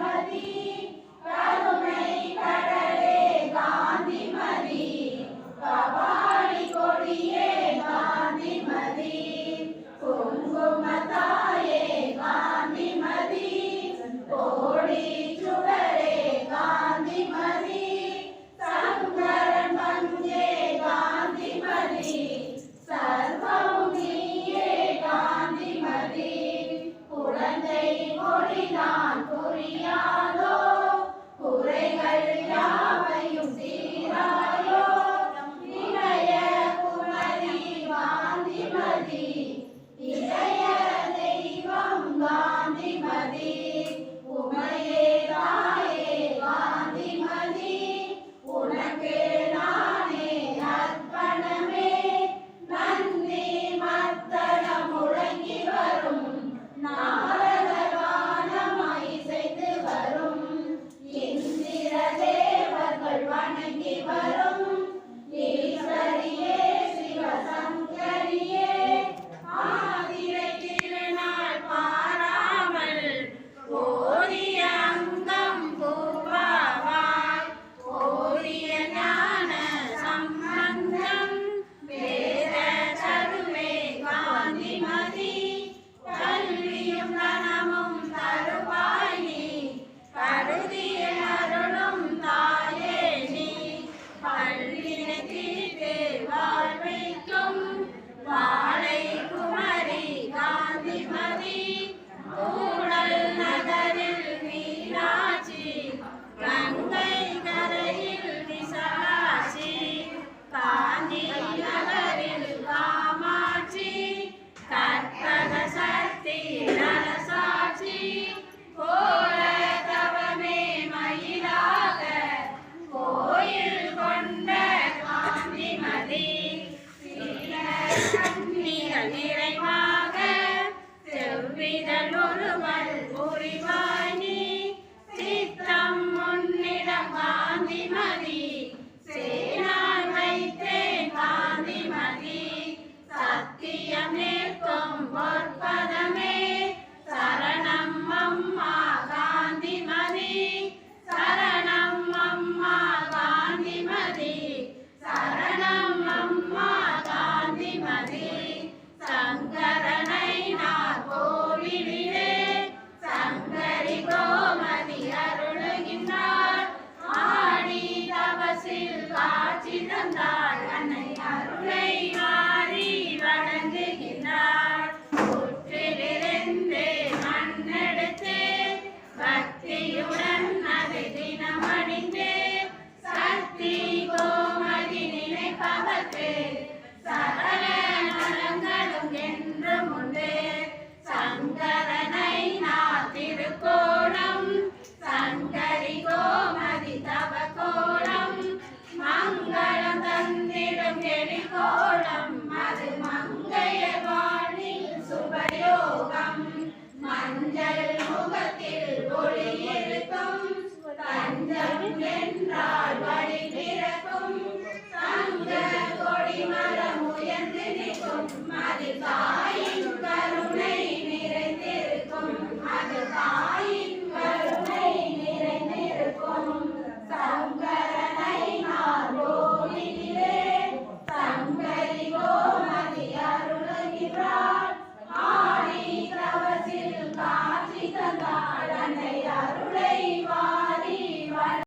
Pati, Kalumai Padai. மஞ்சள் முகத்தில் ஒளி இருக்கும் தஞ்சம் என்றார்